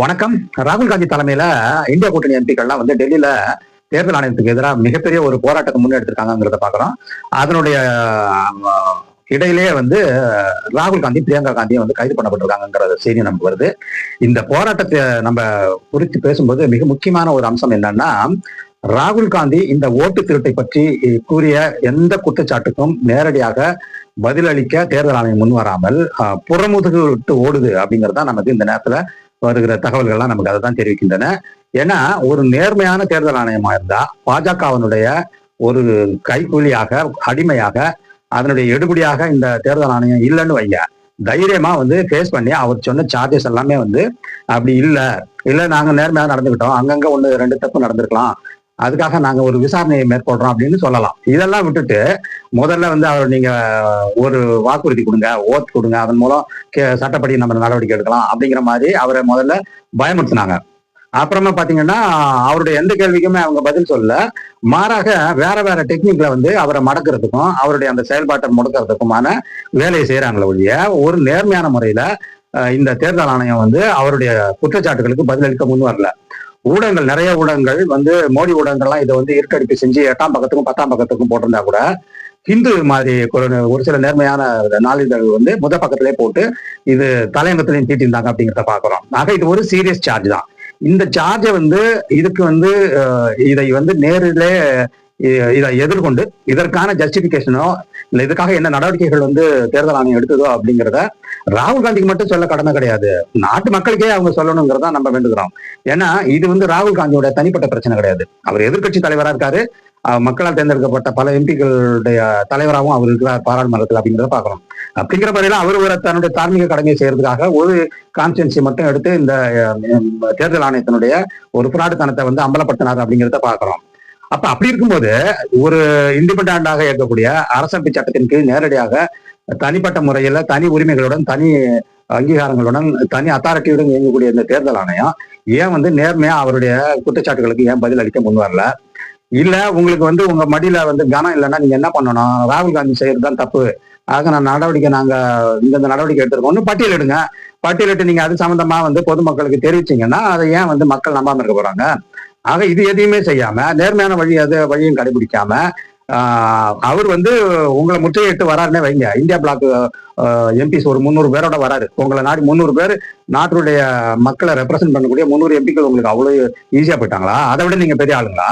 வணக்கம். ராகுல் காந்தி தலைமையில இந்தியா கூட்டணி எம்பிக்கள்லாம் வந்து டெல்லியில தேர்தல் ஆணையத்துக்கு எதிராக மிகப்பெரிய ஒரு போராட்டத்தை முன்னெடுத்திருக்காங்கிறத பாக்குறோம். அதனுடைய இடையிலேயே வந்து ராகுல் காந்தி பிரியங்கா காந்தியும் வந்து கைது பண்ணப்பட்டிருக்காங்கிற செய்தி நமக்கு வருது. இந்த போராட்டத்தை நம்ம குறித்து பேசும்போது மிக முக்கியமான ஒரு அம்சம் என்னன்னா ராகுல் காந்தி இந்த ஓட்டு திருட்டை பற்றி கூறிய எந்த குற்றச்சாட்டுக்கும் நேரடியாக பதிலளிக்க தேர்தல் ஆணையம் முன் வராமல் புறமுதுகு விட்டு ஓடுது அப்படிங்கிறது தான் நமக்கு இந்த நேரத்துல வருகிற தகவல்கள்லாம் நமக்கு அதை தான் தெரிவிக்கின்றன. ஏன்னா ஒரு நேர்மையான தேர்தல் ஆணையமா இருந்தா பாஜகவினுடைய ஒரு கைக்கூலியாக அடிமையாக அதனுடைய எடுபடியாக இந்த தேர்தல் ஆணையம் இல்லைன்னு வைங்க. தைரியமா வந்து ஃபேஸ் பண்ணி அவர் சொன்ன சார்ஜஸ் எல்லாமே வந்து அப்படி இல்லை. இல்லை நாங்க நேர்மையாக நடந்துக்கிட்டோம். அங்கங்க ஒன்று ரெண்டு தப்பு நடந்திருக்கலாம். அதுக்காக நாங்க ஒரு விசாரணையை மேற்கொள்றோம் அப்படின்னு சொல்லலாம். இதெல்லாம் விட்டுட்டு முதல்ல வந்து அவர் நீங்க ஒரு வாக்குறுதி கொடுங்க ஓட் கொடுங்க அதன் மூலம் கே- சட்டப்படி நம்ம நடவடிக்கை எடுக்கலாம் அப்படிங்கிற மாதிரி அவரை முதல்ல பயமுறுத்தினாங்க. அப்புறமா பாத்தீங்கன்னா அவருடைய எந்த கேள்விக்குமே அவங்க பதில் சொல்ல மாறாக வேற வேற டெக்னிக்ல வந்து அவரை மடக்கிறதுக்கும் அவருடைய அந்த செயல்பாட்டை முடக்கிறதுக்குமான வேலையை செய்யறாங்களே ஒழிய ஒரு நேர்மையான முறையில இந்த தேர்தல் ஆணையம் வந்து அவருடைய குற்றச்சாட்டுகளுக்கு பதிலளிக்க முன் வரல. ஊடகங்கள் நிறைய ஊடகங்கள் வந்து மோடி ஊடகங்கள்லாம் இதை வந்து இருக்கடிப்பு செஞ்சு எட்டாம் பக்கத்துக்கும் பத்தாம் பக்கத்துக்கும் போட்டிருந்தா கூட ஹிந்து மாதிரி ஒரு- ஒரு சில நேர்மையான நாளிதழ்கள் வந்து முத பக்கத்திலே போட்டு இது தலையங்கத்திலையும் தீட்டியிருந்தாங்க அப்படிங்கிறத பாக்குறோம் ஆக இது ஒரு சீரியஸ் சார்ஜ் தான். இந்த சார்ஜை வந்து இதுக்கு வந்து இதை வந்து நேரிலே இதை எதிர்கொண்டு இதற்கான ஜஸ்டிபிகேஷனோ இல்லை இதுக்காக என்ன நடவடிக்கைகள் வந்து தேர்தல் ஆணையம் எடுத்ததோ அப்படிங்கிறத ராகுல் காந்திக்கு மட்டும் சொல்ல கடமை கிடையாது. நாட்டு மக்களுக்கே அவங்க சொல்லணுங்கிறத நம்ம வேண்டுகிறோம். ஏன்னா இது வந்து ராகுல் காந்தியோட தனிப்பட்ட பிரச்சனை கிடையாது. அவர் எதிர்க்கட்சி தலைவராக இருக்காரு. மக்களால் தேர்ந்தெடுக்கப்பட்ட பல எம்பிக்களுடைய தலைவராகவும் அவர் இருக்கிறார் பாராளுமன்றத்தில் அப்படிங்கிறத பாக்குறோம் அப்படிங்கிற முறையில அவர் ஒரு தன்னுடைய தார்மீக கடமையை செய்யறதுக்காக ஒரு கான்ஸ்டன்சி மட்டும் எடுத்து இந்த தேர்தல் ஆணையத்தினுடைய ஒரு புராடுத்தனத்தை வந்து அம்பலப்படுத்தினார் அப்படிங்கிறத பாக்குறோம் அப்ப அப்படி இருக்கும்போது ஒரு இண்டிபெண்டாக இருக்கக்கூடிய அரசமைப்பு சட்டத்தின் கீழ் நேரடியாக தனிப்பட்ட முறையில தனி உரிமைகளுடன் தனி அங்கீகாரங்களுடன் தனி அத்தாரிட்டியுடன் இயங்கக்கூடிய இந்த தேர்தல் ஆணையம் ஏன் வந்து நேர்மையா அவருடைய குற்றச்சாட்டுகளுக்கு ஏன் பதில் அளிக்க முன் வரல? இல்ல உங்களுக்கு வந்து உங்க மடியில வந்து கனம் இல்லைன்னா நீங்க என்ன பண்ணணும்? ராகுல் காந்தி செய்யறது தான் தப்பு. ஆக நான் நடவடிக்கை நாங்க இந்தந்த நடவடிக்கை எடுத்திருக்கோம்னு பட்டியலிடுங்க பட்டியலிட்டு நீங்க அது சம்பந்தமா வந்து பொதுமக்களுக்கு தெரிவிச்சீங்கன்னா அதை ஏன் வந்து மக்கள் நம்பாம இருக்க போறாங்க? ஆக இது எதையுமே செய்யாம நேர்மையான வழி அது வழியும் கடைபிடிக்காம அவர் வந்து உங்களை முற்றுகையிட்டு வராருன்னே வைங்க. இந்தியா பிளாக் எம்பிஸ் ஒரு முந்நூறு பேரோட வராரு. உங்களை நாடி முந்நூறு பேர் நாட்டுடைய மக்களை ரெப்ரசென்ட் பண்ணக்கூடிய முந்நூறு எம்பிக்கள் உங்களுக்கு அவ்வளோ ஈஸியா போயிட்டாங்களா? அதை விட நீங்க பெரிய ஆளுங்களா?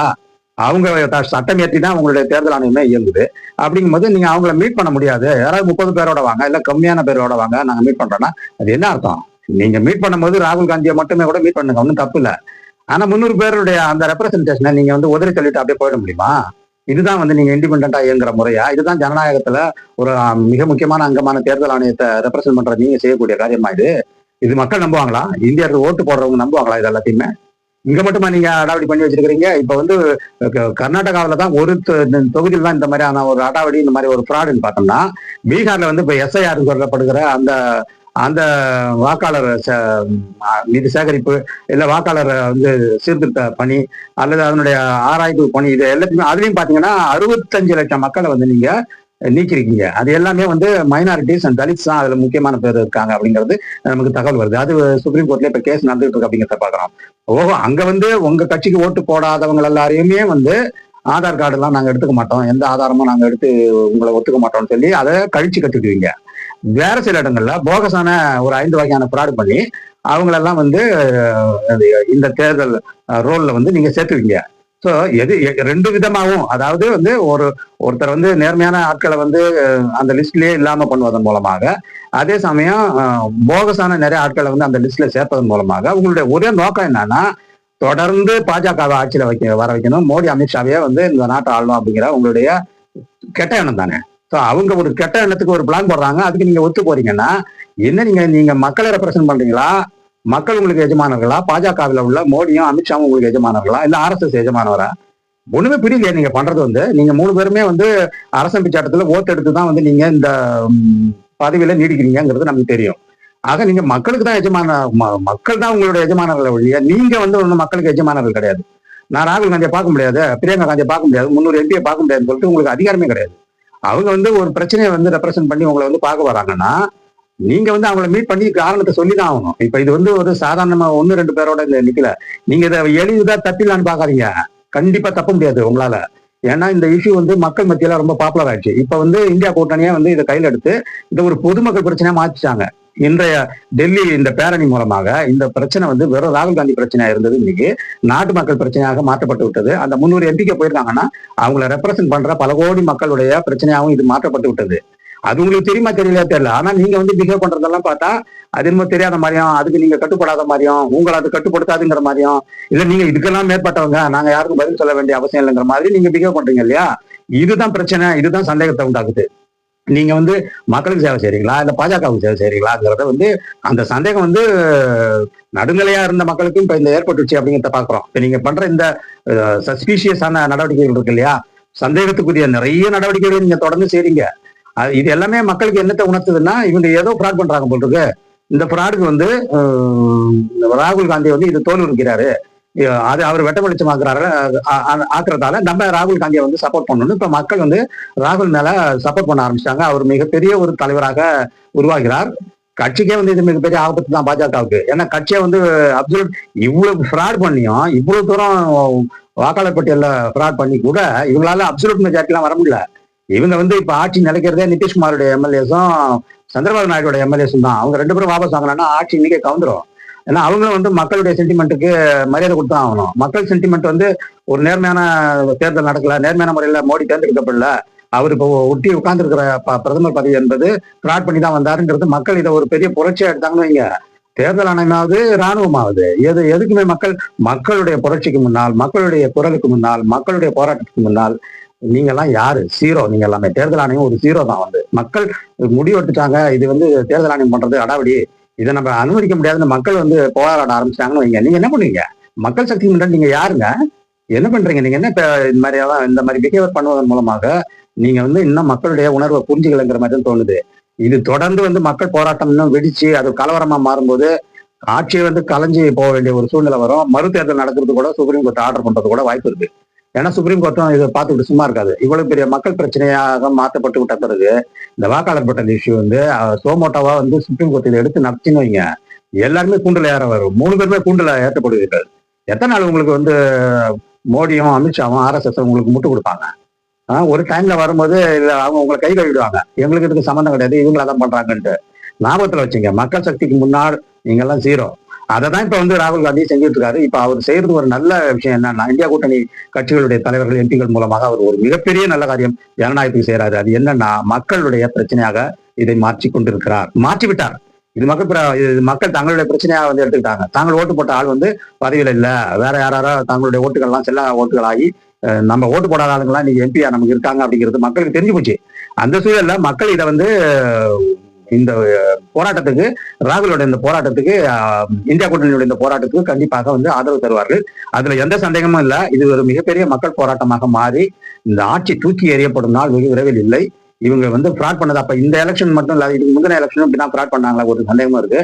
அவங்க சட்டம் ஏற்றி தான் உங்களுடைய தேர்தல் ஆணையமே இயங்குது. அப்படிங்கும்போது நீங்க அவங்கள மீட் பண்ண முடியாது. யாராவது முப்பது பேரோட வாங்க இல்ல கம்மியான பேரோட வாங்க நாங்க மீட் பண்றோம்னா அது என்ன அர்த்தம்? நீங்க மீட் பண்ணும்போது ராகுல் காந்தியை மட்டுமே கூட மீட் பண்ணுங்க ஒன்றும் தப்பு இல்லை. ஆனா முந்நூறு பேருடைய அந்த ரெப்ரசன்டேஷனை நீங்க வந்து உதறி சொல்லிட்டு அப்படியே போயிட முடியுமா? இதுதான் வந்து நீங்க இண்டிபெண்டா இயங்குற முறையா? இதுதான் ஜனநாயகத்துல ஒரு மிக முக்கியமான அங்கமான தேர்தல் ஆணையத்தை ரெப்ரசென்ட் பண்ற நீங்க செய்யக்கூடிய காரியமா இது? இது மக்கள் நம்புவாங்களா? இந்தியர்கள் ஓட்டு போடுறவங்க நம்புவாங்களா இது எல்லாத்தையுமே? இங்க மட்டுமா நீங்க அடாவடி பண்ணி வச்சிருக்கீங்க இப்ப வந்து க- தான் ஒரு தொகுதியில் தான் இந்த மாதிரியான ஒரு அடாவடி இந்த மாதிரி ஒரு ஃப்ராடுன்னு பார்த்தோம்னா பீகார்ல வந்து இப்ப எஸ்ஐஆர் சொல்லப்படுகிற அந்த அந்த வாக்காளர் ச- நிதி சேகரிப்பு இல்லை வாக்காளர் வந்து சீர்திருத்த பணி அல்லது அதனுடைய ஆராய்வு பணி இது எல்லாத்தையுமே அதுலேயும் பார்த்தீங்கன்னா அறுபத்தஞ்சு லட்சம் மக்களை வந்து நீங்கள் நீக்கிருக்கீங்க. அது எல்லாமே வந்து மைனாரிட்டிஸ் அண்ட் தலித்ஸ் தான் அதில் முக்கியமான பேர் இருக்காங்க அப்படிங்கிறது நமக்கு தகவல் வருது. அது சுப்ரீம் கோர்ட்ல இப்போ கேஸ் நடந்துட்டு இருக்கு அப்படிங்கிறத பார்க்குறோம் ஓஹோ அங்கே வந்து உங்கள் கட்சிக்கு ஓட்டு போடாதவங்க எல்லாரையுமே வந்து ஆதார் கார்டு எல்லாம் எடுத்துக்க மாட்டோம். எந்த ஆதாரமும் நாங்கள் எடுத்து உங்களை ஒத்துக்க மாட்டோம்னு சொல்லி அதை கழிச்சு கட்டிடுவீங்க. வேற சில இடங்கள்ல போகஸான ஒரு ஐந்து வகையான ஃப்ராடு பண்ணி அவங்களெல்லாம் வந்து அது இந்த தேர்தல் ரோல்ல வந்து நீங்க சேர்த்துவீங்க. ஸோ எது எ- ரெண்டு விதமாகவும் அதாவது வந்து ஒரு ஒருத்தர் வந்து நேர்மையான ஆட்களை வந்து அந்த லிஸ்ட்லயே இல்லாம பண்ணுவதன் மூலமாக அதே சமயம் போகஸான நிறைய ஆட்களை வந்து அந்த லிஸ்ட்ல சேர்ப்பதன் மூலமாக உங்களுடைய ஒரே நோக்கம் என்னன்னா தொடர்ந்து பாஜகவை ஆட்சியில வைக்க வர வைக்கணும். மோடி அமித்ஷாவே வந்து இந்த நாட்டை ஆளணும் அப்படிங்கிற உங்களுடைய கெட்ட எண்ணம் தானே. அவங்க ஒரு கெட்ட எண்ணத்துக்கு ஒரு பிளான் போடுறாங்க. அதுக்கு நீங்க ஒத்து போறீங்கன்னா என்ன நீங்க நீங்க மக்களை ரெப்ரசென்ட் பண்றீங்களா? மக்கள் உங்களுக்கு எஜமானர்களா? பாஜகவில் உள்ள மோடியும் அமித்ஷாவும் உங்களுக்கு எஜமானர்களா? இல்ல ஆர்எஸ்எஸ் எஜமானவரா? ஒண்ணுமே புரியலையே நீங்க பண்றது வந்து. நீங்க மூணு பேருமே வந்து அரசமைப்பு சட்டத்துல ஓட்டு எடுத்து தான் வந்து நீங்க இந்த பதவியில நீடிக்கிறீங்கிறது நமக்கு தெரியும். ஆக நீங்க மக்களுக்கு தான் எஜமான ம- மக்கள் தான் உங்களுடைய எஜமானர்கள் வழியா நீங்க வந்து ஒன்றும் மக்களுக்கு எஜமானர்கள் கிடையாது. நான் ராகுல் காந்தியை பார்க்க முடியாது பிரியங்கா காந்தியை பார்க்க முடியாது முன்னூறு எம்பியை பார்க்க முடியாதுன்னு சொல்லிட்டு உங்களுக்கு அதிகாரமே கிடையாது. அவங்க வந்து ஒரு பிரச்சனையை வந்து ரெப்ரசென்ட் பண்ணி உங்களை வந்து பார்க்க வராங்கன்னா நீங்க வந்து அவங்கள மீட் பண்ணி காரணத்தை சொல்லி தான் ஆகணும். இப்ப இது வந்து ஒரு சாதாரணமா ஒன்னு ரெண்டு பேரோட இந்த நிக்கல. நீங்க இதை எளிதா தப்பிடலான்னு பாக்காதீங்க கண்டிப்பா தப்ப முடியாது உங்களால. ஏன்னா இந்த இஷ்யூ வந்து மக்கள் மத்தியில ரொம்ப பாப்புலர் ஆயிடுச்சு. இப்ப வந்து இந்தியா கூட்டணியே வந்து இதை கையில எடுத்து இதை ஒரு பொதுமக்கள் பிரச்சனையா மாத்திட்டாங்க. இன்றைய டெல்லி இந்த பேரணி மூலமாக இந்த பிரச்சனை வந்து வெறும் ராகுல் காந்தி பிரச்சனையா இருந்தது இன்னைக்கு. நாட்டு மக்கள் பிரச்சனையாக மாற்றப்பட்டு விட்டது. அந்த முன்னூறு எம்பிக்கு போயிருக்காங்கன்னா அவங்கள ரெப்ரசென்ட் பண்ற பல கோடி மக்களுடைய பிரச்சனையாகவும் இது மாற்றப்பட்டு விட்டது. அது உங்களுக்கு தெரியுமா தெரியலையா? தெரியல. ஆனா நீங்க வந்து பிஹேவ் பண்றதெல்லாம் பார்த்தா அது என்னமோ தெரியாத மாதிரியும் அதுக்கு நீங்க கட்டுப்படாத மாதிரியும் உங்களை அது கட்டுப்படுத்தாதுங்கிற மாதிரியும். இல்ல நீங்க இதுக்கெல்லாம் மேற்பட்டவங்க. நாங்க யாருக்கும் பதில் சொல்ல வேண்டிய அவசியம் இல்லைங்கிற மாதிரி நீங்க பிஹேவ் பண்றீங்க இல்லையா? இதுதான் பிரச்சனை. இதுதான் சந்தேகத்தை உண்டாக்குது. நீங்க வந்து மக்களுக்கு சேவை செய்றீங்களா? இல்ல பாஜகவுக்கு சேவை செய்றீங்களாங்கிறத வந்து அந்த சந்தேகம் வந்து நடுநிலையா இருந்த மக்களுக்கும் இப்ப இந்த ஏற்பட்டுச்சு அப்படிங்கிறத பாக்குறோம். இப்ப நீங்க பண்ற இந்த சஸ்பீஷியஸான நடவடிக்கைகள் இருக்கு இல்லையா? சந்தேகத்துக்குரிய நிறைய நடவடிக்கைகளை நீங்க தொடர்ந்து செய்றீங்க. அது இது எல்லாமே மக்களுக்கு என்னத்தை உணர்த்துதுன்னா இவங்க ஏதோ ஃப்ராட் பண்றாங்க போல் இருக்கு. இந்த ஃப்ராடுக்கு வந்து ராகுல் காந்தி வந்து இது தோல் இருக்கிறாரு அது அவர் வெட்ட வெளிச்சமாக்குறாரு ஆ- ஆக்குறதால நம்ம ராகுல் காந்தியை வந்து சப்போர்ட் பண்ணணும். இப்ப மக்கள் வந்து ராகுல் மேல சப்போர்ட் பண்ண ஆரம்பிச்சிட்டாங்க. அவர் மிகப்பெரிய ஒரு தலைவராக உருவாகிறார். கட்சிக்கே வந்து இது மிகப்பெரிய ஆபத்து தான் பாஜகவுக்கு. ஏன்னா கட்சியை வந்து அப்சல்யூட் இவ்வளவு ஃப்ராட் பண்ணியும் இவ்வளவு தூரம் வாக்காளர் பட்டியலில் ஃப்ராட் பண்ணி கூட இவங்களால அப்சல்யூட் மெஜாரிட்டிலாம் வர முடியல. இவங்க வந்து இப்ப ஆட்சி நிலைக்கிறதே நிதிஷ்குமாரோட எம்எல்ஏஸும் சந்திரபாபு நாயுடைய எம்எல்ஏஸும் தான். அவங்க ரெண்டு பேரும் வாபஸ் வாங்கினா ஆட்சி இன்னைக்கே கவுந்துரும். ஏன்னா அவங்களும் வந்து மக்களுடைய சென்டிமெண்ட்டுக்கு மரியாதை கொடுத்து ஆகணும். மக்கள் சென்டிமெண்ட் வந்து ஒரு நேர்மையான தேர்தல் நடக்கல நேர்மையான முறையில மோடி தேர்ந்தெடுக்கப்படல அவர் இப்போ ஒட்டி உட்கார்ந்துருக்கிற பிரதமர் பதவி என்பது ஃப்ராட் பண்ணி தான் வந்தாருங்கிறது மக்கள் இதை ஒரு பெரிய புரட்சியா எடுத்தாங்கன்னு வைங்க. தேர்தல் ஆணையமாவது இராணுவமாவது. எது எதுக்குமே மக்கள் மக்களுடைய புரட்சிக்கு முன்னால் மக்களுடைய குரலுக்கு முன்னால் மக்களுடைய போராட்டத்துக்கு முன்னால் நீங்க எல்லாம் யாரு? சீரோ நீங்க எல்லாமே. தேர்தல் ஆணையம் ஒரு சீரோ தான் வந்து. மக்கள் முடிவெடுத்துட்டாங்க இது வந்து தேர்தல் ஆணையம் பண்றது அடாவடி. இதை நம்ம அனுமதிக்க முடியாதுன்னு மக்கள் வந்து போராட ஆரம்பிச்சாங்கன்னு வைங்க. நீங்க என்ன பண்ணுவீங்க? மக்கள் சக்தி மன்றம் நீங்க யாருங்க? என்ன பண்றீங்க? நீங்க என்ன இந்த மாதிரி எல்லாம் இந்த மாதிரி பிஹேவியர் பண்ணுவதன் மூலமாக நீங்க வந்து இன்னும் மக்களுடைய உணர்வை புரிஞ்சுக்கலங்கிற மாதிரி தான் தோணுது. இது தொடர்ந்து வந்து மக்கள் போராட்டம் இன்னும் வெடிச்சு அது கலவரமா மாறும்போது ஆட்சியை வந்து கலைஞ்சு போக வேண்டிய ஒரு சூழ்நிலை வரும். மறு தேர்தல் நடக்கிறது கூட சுப்ரீம் கோர்ட் ஆர்டர் பண்றது கூட வாய்ப்பு இருக்கு. ஏன்னா சுப்ரீம் கோர்ட்டும் இதை பார்த்துக்கிட்டு சும்மா இருக்காது. இவ்வளவு பெரிய மக்கள் பிரச்சனையாக மாற்றப்பட்டு விட்ட பிறகு இந்த வாக்காளர் பட்டல் இஷ்யூ வந்து அஹ், சோமோட்டோவா வந்து சுப்ரீம் கோர்ட்டில் எடுத்து நடத்தின்னு வைங்க. எல்லாருமே கூண்டுல ஏற வரும் மூணு பேருமே கூண்டுல ஏற்றப்படுவீர்கள். எத்தனை நாள் உங்களுக்கு வந்து மோடியும் அமித்ஷாவும் ஆர்எஸ்எஸ் உங்களுக்கு முட்டு கொடுப்பாங்க? ஒரு டைம்ல வரும்போது இல்லை அவங்க உங்களை கை கழுவிடுவாங்க. எங்களுக்கு இதுக்கு சம்மந்தம் கிடையாது. இவங்கள தான் பண்றாங்கன்ட்டு. ஞாபகத்தில் வச்சுங்க. மக்கள் சக்திக்கு முன்னால் நீங்க எல்லாம் ஜீரோ அதை தான் இப்ப வந்து ராகுல் காந்தி செஞ்சுட்டு இருக்காரு இப்ப அவர் செய்யறது ஒரு நல்ல விஷயம் என்னன்னா இந்தியா கூட்டணி கட்சிகளுடைய தலைவர்கள் எம்பிகள் மூலமாக அவர் ஒரு மிகப்பெரிய நல்ல காரியம் ஜனநாயகத்துக்கு செய்யறாரு அது என்னன்னா மக்களுடைய பிரச்சனையாக இதை மாற்றி கொண்டிருக்கிறார். மாற்றி விட்டார். இது மக்கள் இது மக்கள் தங்களுடைய பிரச்சனையாக வந்து எடுத்துக்கிட்டாங்க. தாங்கள் ஓட்டு போட்ட ஆள் வந்து பதவியில் இல்லை. வேற யாராரோ தங்களுடைய ஓட்டுகள்லாம் செல்ல ஓட்டுகளாகி நம்ம ஓட்டு போடாத ஆளுங்களாம் இன்னைக்கு எம்பியா நமக்கு இருக்காங்க அப்படிங்கிறது மக்களுக்கு தெரிஞ்சு போச்சு. அந்த சூழல்ல மக்கள் இதை வந்து இந்த போராட்டத்துக்கு ராகுலோட இந்த போராட்டத்துக்கு இந்தியா கூட்டணியோட இந்த போராட்டத்துக்கு கண்டிப்பாக வந்து ஆதரவு தருவார்கள். அதுல எந்த சந்தேகமும் இல்ல. இது ஒரு மிகப்பெரிய மக்கள் போராட்டமாக மாறி இந்த ஆட்சி தூக்கி எறியப்படும் நாள் வெகு விரைவில் இல்லை. இவங்க வந்து ஃப்ராட் பண்ணது அப்ப இந்த எலெக்ஷன் மட்டும் இல்ல இதுக்கு முந்தின எலெக்ஷன் இப்படிதான் ஃப்ராட் பண்ணாங்களா? ஒரு சந்தேகமும் இருக்கு.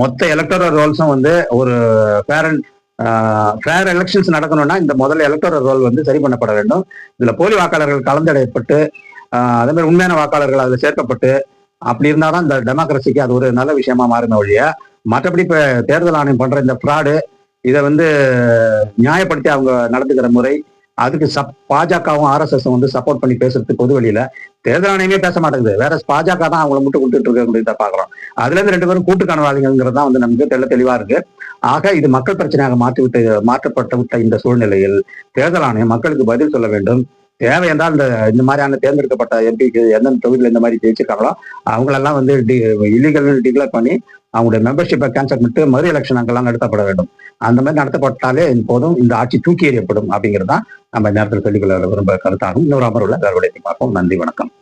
மொத்த எலக்டோரல் ரோல்ஸும் வந்து ஒரு ஃபேர் அண்ட் ஃபேர் எலெக்ஷன்ஸ் நடக்கணும்னா இந்த முதல்ல எலக்டோரல் ரோல் வந்து சரி பண்ணப்பட வேண்டும். இதுல போலி வாக்காளர்கள் கலந்தடையப்பட்டு அதே மாதிரி உண்மையான வாக்காளர்கள் அதுல சேர்க்கப்பட்டு அப்படி இருந்தாதான் இந்த டெமோக்ரஸிக்கு அது ஒரு நல்ல விஷயமா மாறுமே ஒழிய மற்றபடி இப்ப தேர்தல் ஆணையம் பண்ற இந்த ஃப்ராடு இதை வந்து நியாயப்படுத்தி அவங்க நடந்துக்கிற முறை அதுக்கு சப் பாஜகவும் ஆர்எஸ்எஸ் வந்து சப்போர்ட் பண்ணி பேசுறது பொது வெளியில தேர்தல் ஆணையமே பேச மாட்டேங்குது. வேற பாஜக தான் அவங்கள மட்டும் கொடுத்துட்டு இருக்கிறத பாக்குறோம் அதுல இருந்து ரெண்டு பேரும் கூட்டு கனவாளிங்கிறது தான் வந்து நமக்கு தெள்ள தெளிவா இருக்கு. ஆக இது மக்கள் பிரச்சனையாக மாற்றிவிட்டு மாற்றப்பட்டு விட்ட இந்த சூழ்நிலையில் தேர்தல் ஆணையம் மக்களுக்கு பதில் சொல்ல வேண்டும். தேவை என்றால் இந்த இந்த மாதிரியான தேர்ந்தெடுக்கப்பட்ட எம்பிக்கு எந்தெந்த தொகுதியில் இந்த மாதிரி ஜெயிச்சிருக்காங்களோ அவங்களெல்லாம் வந்து இல்லீகல் டிக்ளேர் பண்ணி அவங்களுடைய மெம்பர்ஷிப்பை கேன்சல் பண்ணிட்டு மறு எலெக்ஷன் அங்கெல்லாம் நடத்தப்பட வேண்டும். அந்த மாதிரி நடத்தப்பட்டாலே போதும் இந்த ஆட்சி தூக்கி எறியப்படும் அப்படிங்கிறது தான் நம்ம நேரத்தில் சொல்லிக்கொள்ள விரும்ப கருத்தாகும் இன்னொரு அமர்வுல வேறுபடுத்தி பார்ப்போம். நன்றி வணக்கம்.